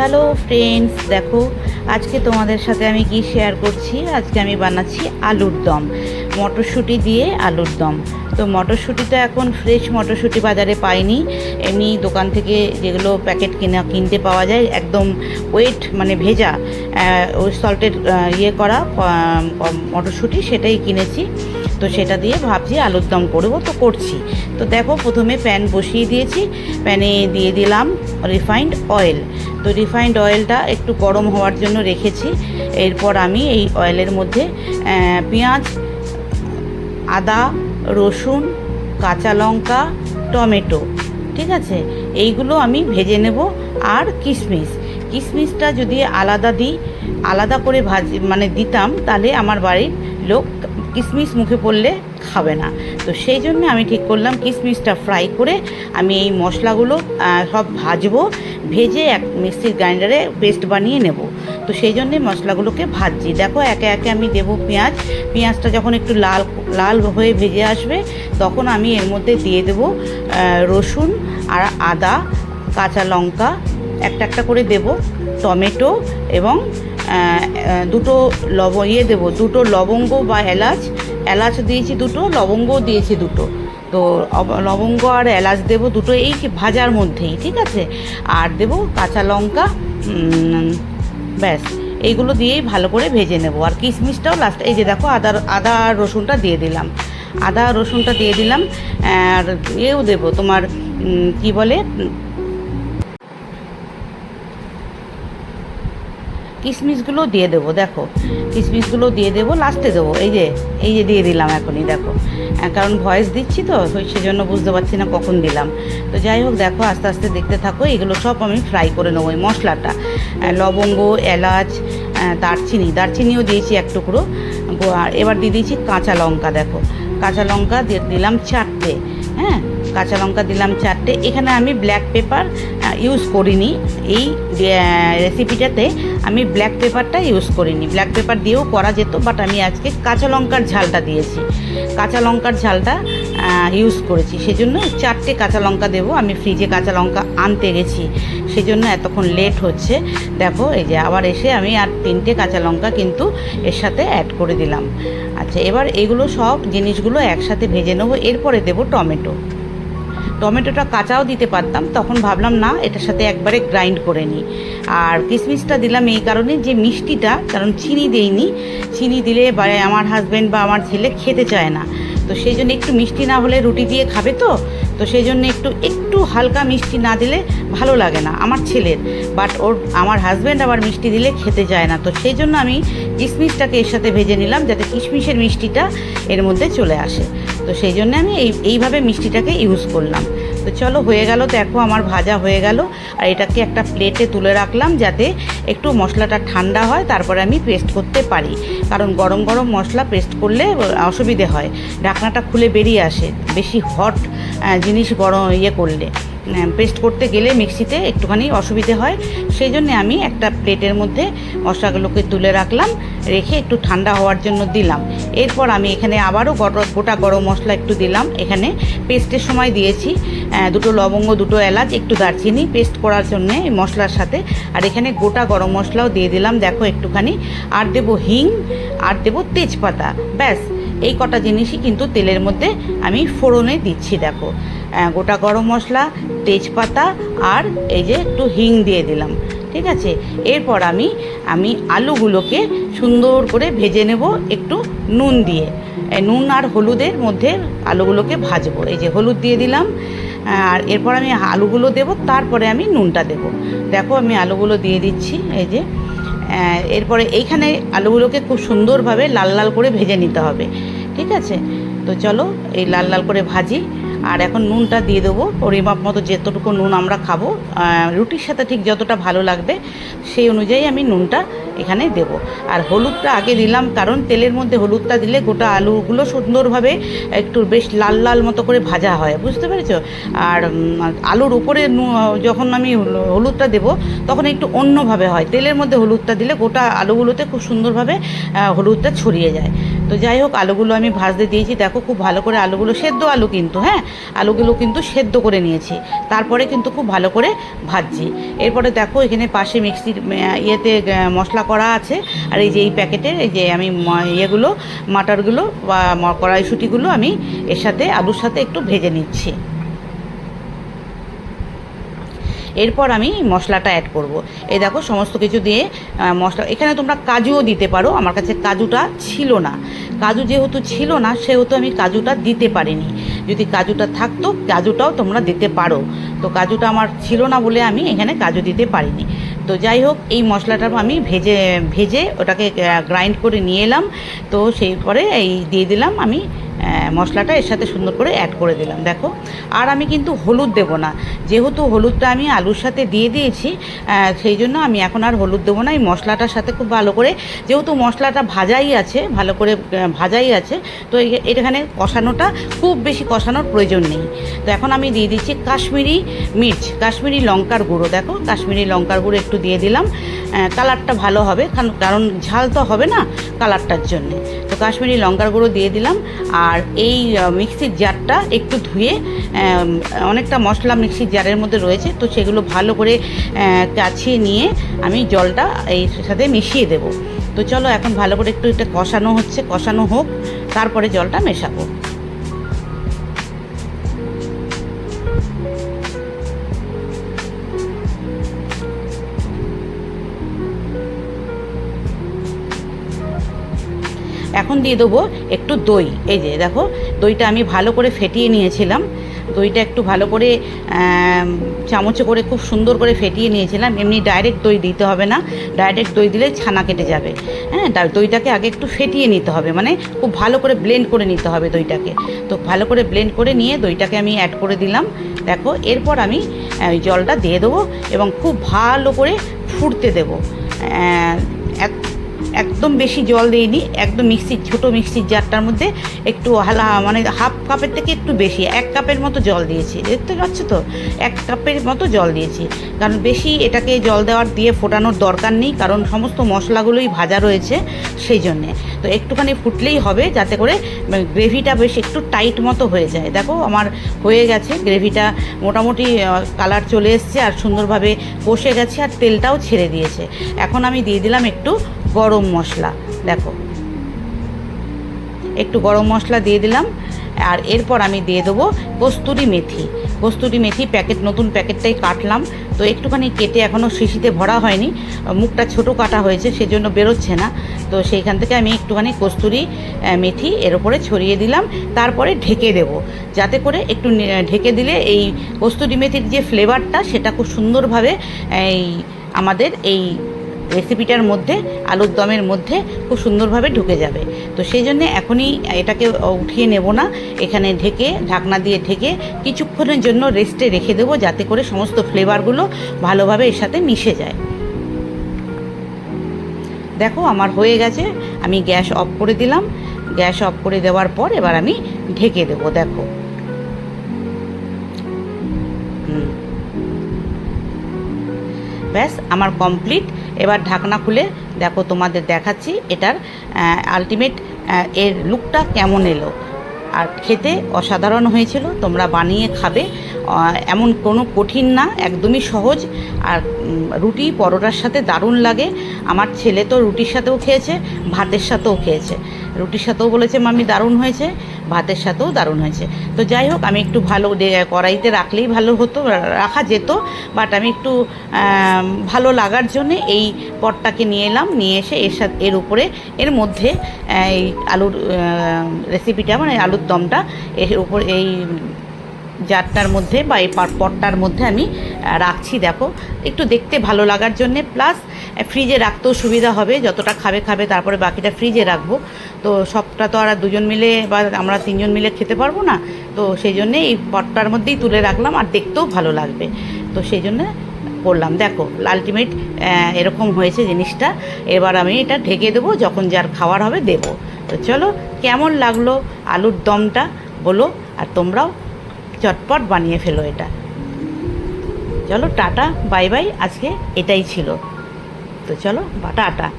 Hello friends দেখো, আজকে তোমাদের সাথে আমি কি শেয়ার করছি? আজকে আমি বানাচ্ছি আলুর দম। মটরশুঁটি দিয়ে আলুর দম। তো মটরশুঁটিটা এখন ফ্রেশ মটরশুঁটি বাজারে পাইনি। এমনি দোকান থেকে যেগুলো প্যাকেট কিনা, কিনতে পাওয়া যায়, একদম ওয়েট মানে ভেজা ওই সল্টেড ইয়ে করা মটরশুঁটি সেটাই কিনেছি। তো সেটা দিয়ে ভাবছি আলুর দম করব, তো করছি। তো দেখো প্রথমে প্যান বসিয়ে দিয়েছি। প্যানে দিয়ে দিলাম রিফাইন্ড অয়েল তো রিফাইন্ড অয়েলটা একটু গরম হওয়ার জন্য রেখেছি। এরপর আমি এই অয়েলের মধ্যে পেঁয়াজ, আদা, রসুন, কাঁচা লঙ্কা, টমেটো, ঠিক আছে? এইগুলো আমি ভেজে নেব আর কিশমিশ। কিশমিশটা যদি আলাদা দিই, আলাদা করে ভাজি মানে দিতাম, তাহলে আমার বাড়ির লোক কিশমিশ মুখে পড়লে খাবে না। তো সেই জন্য আমি ঠিক করলাম কিশমিশটা ফ্রাই করে আমি এই মশলাগুলো সব ভাজবো, ভেজে এক মিক্সির গ্রাইন্ডারে পেস্ট বানিয়ে নেব। তো সেই জন্যে মশলাগুলোকে ভাজছি। দেখো একে একে আমি দেবো পেঁয়াজ। পেঁয়াজটা যখন একটু লাল লাল হয়ে ভেজে আসবে, তখন আমি এর মধ্যে দিয়ে দেবো রসুন আর আদা, কাঁচা লঙ্কা। একটা একটা করে দেব, টমেটো এবং দুটো লব ইয়ে দেবো, দুটো লবঙ্গ বা এলাচ। এলাচ দিয়েছি দুটো, লবঙ্গও দিয়েছি দুটো। তো লবঙ্গ আর এলাচ দেবো দুটো এই ভাজার মধ্যেই, ঠিক আছে? আর দেবো কাঁচা লঙ্কা ব্যাস। এইগুলো দিয়েই ভালো করে ভেজে নেব। আর কিশমিশটাও লাস্ট এই যে দেখো আদা আদা আর রসুনটা দিয়ে দিলাম। আদা আর রসুনটা দিয়ে দিলাম। আর এও দেবো তোমার কি বলে? কিশমিশগুলো দিয়ে দেবো দেখো। কিশমিশগুলো দিয়ে দেবো লাস্টে দেবো। এই যে এই যে দিয়ে দিলাম এখনই দেখো। আহ, কারণ ভয়েস দিচ্ছি তো সেজন্য বুঝতে পারছি না কখন দিলাম। তো যাই হোক দেখো আস্তে আস্তে দেখতে থাকো এগুলো সব আমি ফ্রাই করে নেব এই মশলাটা। লবঙ্গ এলাচ দারচিনি দারচিনিও দিয়েছি এক টুকরো। আর এবার দিয়ে দিয়েছি কাঁচা লঙ্কা দেখো। কাঁচা লঙ্কা দিলাম চারটে হ্যাঁ কাঁচা লঙ্কা দিলাম চারটে। এখানে আমি ব্ল্যাক পেপার ইউজ করিনি। এই রেসিপিটাতে আমি ব্ল্যাক পেপারটা ইউজ করিনি। ব্ল্যাক পেপার দিয়েও করা যেত বাট আমি আজকে কাঁচা লঙ্কার ঝালটা দিয়েছি। কাঁচা লঙ্কার ঝালটা ইউজ করেছি। সেজন্য চারটে কাঁচা লঙ্কা দেবো। আমি ফ্রিজে কাঁচা লঙ্কা আনতে গেছি। সেজন্য এতক্ষণ লেট হচ্ছে। দেখো, এই যে আবার এসে আমি আর তিনটে কাঁচা লঙ্কা কিন্তু এর সাথে অ্যাড করে দিলাম। আচ্ছা এবার এগুলো সব জিনিসগুলো একসাথে ভেজে নেব। এরপরে দেবো টমেটো। টমেটোটা কাঁচাও দিতে পারতাম, তখন ভাবলাম না, এটার সাথে একবারে গ্রাইন্ড করে নিই। আর কিশমিশটা দিলাম এই কারণে যে মিষ্টিটা, কারণ চিনি দেইনি। চিনি দিলে বা আমার হাজব্যান্ড বা আমার ছেলে খেতে চায় না। তো সেই জন্য একটু মিষ্টি না হলে রুটি দিয়ে খাবে তো? তো সেই জন্য একটু একটু হালকা মিষ্টি না দিলে ভালো লাগে না, আমার ছেলের। বাট ওর, আমার হাজব্যান্ড আবার মিষ্টি দিলে খেতে যায় না। তো সেই জন্য আমি কিশমিশটাকে এর সাথে ভেজে নিলাম, যাতে কিশমিশের মিষ্টিটা এর মধ্যে চলে আসে। তো সেই জন্য আমি এই, এইভাবে মিষ্টিটাকে ইউজ করলাম। তো চলো, হয়ে গেল, দেখো আমার ভাজা হয়ে গেল। আর এটাকে একটা প্লেটে তুলে রাখলাম যাতে একটু মশলাটা ঠান্ডা হয়, তারপরে আমি পেস্ট করতে পারি। কারণ গরম গরম মশলা পেস্ট করলে অসুবিধে হয়। ঢাকনাটা খুলে বেরিয়ে আসে, বেশি হট জিনিস গরম ইয়ে করলে। পেস্ট করতে গেলে মিক্সিতে একটুখানি অসুবিধে হয়। সেই জন্যে আমি একটা প্লেটের মধ্যে মশলাগুলোকে তুলে রাখলাম, রেখে একটু ঠান্ডা হওয়ার জন্য দিলাম। এরপর আমি এখানে আবারও গোটা গরম মশলা একটু দিলাম। এখানে পেস্টের সময় দিয়েছি দুটো লবঙ্গ, দুটো এলাচ, একটু দারচিনি পেস্ট করার জন্য মশলার সাথে। আর এখানে গোটা গরম মশলাও দিয়ে দিলাম, দেখো একটুখানি। আর দেবো হিং, আর দেবো তেজপাতা, ব্যাস। এই কটা জিনিসই কিন্তু তেলের মধ্যে আমি ফোড়নে দিচ্ছি, দেখো। গোটা গরম মশলা, তেজপাতা আর এই যে একটু হিং দিয়ে দিলাম, ঠিক আছে? এরপর আমি আমি আলুগুলোকে সুন্দর করে ভেজে নেব একটু নুন দিয়ে। নুন আর হলুদের মধ্যে আলুগুলোকে ভাজবো। এই যে হলুদ দিয়ে দিলাম, আর এরপর আমি আলুগুলো দেব, তারপরে আমি নুনটা দেব। দেখো আমি আলুগুলো দিয়ে দিচ্ছি, এই যে। এরপরে এইখানে আলুগুলোকে খুব সুন্দরভাবে লাল লাল করে ভেজে নিতে হবে, ঠিক আছে? তো চলো এই লাল লাল করে ভাজি। আর এখন নুনটা দিয়ে দেবো। পরিমাপ মতো যতটুকু নুন আমরা খাব রুটির সাথে ঠিক যতটা ভালো লাগবে সেই অনুযায়ী আমি নুনটা এখানে দেব। আর হলুদটা আগে দিলাম, কারণ তেলের মধ্যে হলুদটা দিলে গোটা আলুগুলো সুন্দরভাবে একটু বেশ লাল লাল মতো করে ভাজা হয়, বুঝতে পেরেছ? আর আলুর উপরে যখন আমি হলুদটা দেব, তখন একটু অন্যভাবে হয়। তেলের মধ্যে হলুদটা দিলে গোটা আলুগুলোতে খুব সুন্দরভাবে হলুদটা ছড়িয়ে যায়। তো যাই হোক, আলুগুলো আমি ভাজতে দিয়েছি। দেখো খুব ভালো করে আলুগুলো, সেদ্ধ আলু কিন্তু হ্যাঁ? আলুগুলো কিন্তু সেদ্ধ করে নিয়েছি। তারপরে কিন্তু খুব ভালো করে ভাজছি। এরপরে দেখো, এখানে পাশে মিক্সির ইয়েতে মশলা করা আছে। আর এই যে এই প্যাকেটে, এই যে আমি ইয়েগুলো, মাটারগুলো বা কড়াইশুটিগুলো আমি এর সাথে, আলুর সাথে একটু ভেজে নিচ্ছি। এরপর আমি মশলাটা অ্যাড করব। এই দেখো, সমস্ত কিছু দিয়ে মশলা, এখানে তোমরা কাজুও দিতে পারো, আমার কাছে কাজুটা ছিল না। কাজু যেহেতু ছিল না, সেহেতু আমি কাজুটা দিতে পারিনি। যদি কাজুটা থাকতো, কাজুটাও তোমরা দিতে পারো। তো কাজুটা আমার ছিল না বলে আমি এখানে কাজু দিতে পারিনি। তো যাই হোক, এই মশলাটা আমি ভেজে ভেজে ওটাকে গ্রাইন্ড করে নিয়ে এলাম। তো সেই পরে এই দিয়ে দিলাম আমি মশলাটা এর সাথে সুন্দর করে অ্যাড করে দিলাম। দেখো, আর আমি কিন্তু হলুদ দেবো না। যেহেতু হলুদটা আমি আলুর সাথে দিয়ে দিয়েছি সেই জন্য আমি এখন আর হলুদ দেবো না। এই মশলাটার সাথে খুব ভালো করে, যেহেতু মশলাটা ভাজাই আছে, ভালো করে ভাজাই আছে, তো এখানে কষানোটা খুব বেশি কষানোর প্রয়োজন নেই। তো এখন আমি দিয়ে দিচ্ছি কাশ্মীরি মির্চ, কাশ্মীরি লঙ্কার গুঁড়ো। দেখো, কাশ্মীরি লঙ্কার গুঁড়ো একটু দিয়ে দিলাম। কালারটা ভালো হবে, কারণ ঝাল তো হবে না কালারটার জন্যে। কাশ্মীরি লঙ্কার গুঁড়ো দিয়ে দিলাম। আর এই মিক্সির জারটা একটু ধুয়ে অনেকটা মশলা মিক্সির জারের মধ্যে রয়েছে, তো সেগুলো ভালো করে কাছিয়ে নিয়ে আমি জলটা এই সাথে মিশিয়ে দেব। তো চলো এখন ভালো করে একটু এটা কষানো হচ্ছে, কষানো হোক, তারপরে জলটা মেশাবো। এখন দিয়ে দেবো একটু দই। এই যে দেখো, দইটা আমি ভালো করে ফেটিয়ে নিয়েছিলাম। দইটা একটু ভালো করে চামচে করে খুব সুন্দর করে ফেটিয়ে নিয়েছিলাম। এমনি ডাইরেক্ট দই দিতে হবে না। ডাইরেক্ট দই দিলে ছানা কেটে যাবে। হ্যাঁ দইটাকে আগে একটু ফেটিয়ে নিতে হবে। মানে খুব ভালো করে ব্লেন্ড করে নিতে হবে দইটাকে। তো ভালো করে ব্লেন্ড করে নিয়ে দইটাকে আমি অ্যাড করে দিলাম। দেখো, এরপর আমি জলটা দিয়ে দেবো এবং খুব ভালো করে ফুটতে দেবো। এক- একদম বেশি জল দিইনি, একদম মিক্সির ছোটো মিক্সির জারটার মধ্যে একটু হালা মানে হাফ কাপের থেকে একটু বেশি, এক কাপের মতো জল দিয়েছি, দেখতে পাচ্ছ তো? এক কাপের মতো জল দিয়েছি, কারণ বেশি এটাকে জল দেওয়ার দিয়ে ফোটানোর দরকার নেই, কারণ সমস্ত মশলাগুলোই ভাজা রয়েছে সেই জন্যে। তো একটুখানি ফুটলেই হবে, যাতে করে গ্রেভিটা বেশ একটু টাইট মতো হয়ে যায়। দেখো, আমার হয়ে গেছে, গ্রেভিটা মোটামুটি কালার চলে এসছে আর সুন্দরভাবে কষে গেছে আর তেলটাও ছেড়ে দিয়েছে। এখন আমি দিয়ে দিলাম একটু গরম মশলা। দেখো। একটু গরম মশলা দিয়ে দিলাম, আর এরপর আমি দিয়ে দেবো কস্তুরি মেথি। কস্তুরি মেথি প্যাকেট, নতুন প্যাকেটটাই কাটলাম, তো একটুখানি কেটে এখনও শিশিতে ভরা হয়নি। মুখটা ছোট কাটা হয়েছে, সেজন্য বেরোচ্ছে না। তো সেইখান থেকে আমি একটুখানি কস্তুরি মেথি এর উপরে ছড়িয়ে দিলাম, তারপরে ঢেকে দেব। যাতে করে একটু ঢেকে দিলে এই কস্তুরি মেথির যে ফ্লেভারটা সেটা খুব সুন্দরভাবে এই আমাদের এই রেসিপিটার মধ্যে, আলুর দমের মধ্যে খুব সুন্দরভাবে ঢুকে যাবে। তো সেই জন্যে এখনই এটাকে উঠিয়ে নেব না। এখানে ঢেকে, ঢাকনা দিয়ে ঢেকে কিছুক্ষণের জন্য রেস্টে রেখে দেবো যাতে করে সমস্ত ফ্লেভারগুলো ভালোভাবে এর সাথে মিশে যায়। দেখো আমার হয়ে গেছে, আমি গ্যাস অফ করে দিলাম। গ্যাস অফ করে দেওয়ার পর এবার আমি ঢেকে দেবো, দেখো। ব্যাস, আমার কমপ্লিট এবার ঢাকনা খুলে দেখো তোমাদের দেখাচ্ছি এটার আলটিমেট এর লুকটা কেমন এলো। আর খেতে অসাধারণ হয়েছিল, তোমরা বানিয়ে খাবে। এমন কোনো কঠিন না, একদমই সহজ। আর রুটি পরোটার সাথে দারুণ লাগে। আমার ছেলে তো রুটির সাথেও খেয়েছে, ভাতের সাথেও খেয়েছে। রুটির সাথেও বলেছে মামি দারুণ হয়েছে, ভাতের সাথেও দারুণ হয়েছে। তো যাই হোক, আমি একটু ভালো কড়াইতে রাখলেই ভালো হতো রাখা যেত, বাট আমি একটু ভালো লাগার জন্যে এই পটটাকে নিয়ে এলাম, নিয়ে এসে এর সাথে, এর উপরে, এর মধ্যে, এই আলুর রেসিপিটা মানে আলুর দমটা, এর উপর এই জারটার মধ্যে বা এই পটটার মধ্যে আমি রাখছি, দেখো। একটু দেখতে ভালো লাগার জন্যে, প্লাস ফ্রিজে রাখতেও সুবিধা হবে, যতটা খাবে খাবে, তারপরে বাকিটা ফ্রিজে রাখব। তো সবটা তো আর দুজন মিলে বা আমরা তিনজন মিলে খেতে পারব না। তো সেই জন্যে এই পটটার মধ্যেই তুলে রাখলাম, আর দেখতেও ভালো লাগবে। তো সেই জন্যে করলাম। দেখো আলটিমেট এরকম হয়েছে জিনিসটা। এবার আমি এটা ঢেকে দেবো, যখন যার খাওয়ার হবে দেবো। তো চলো, কেমন লাগল আলুর দমটা, বলো, আর তোমরাও চটপট বানিয়ে ফেলো এটা। চলো টাটা, বাই বাই, আজকে এটাই ছিল। তো চলো, বা টাটা।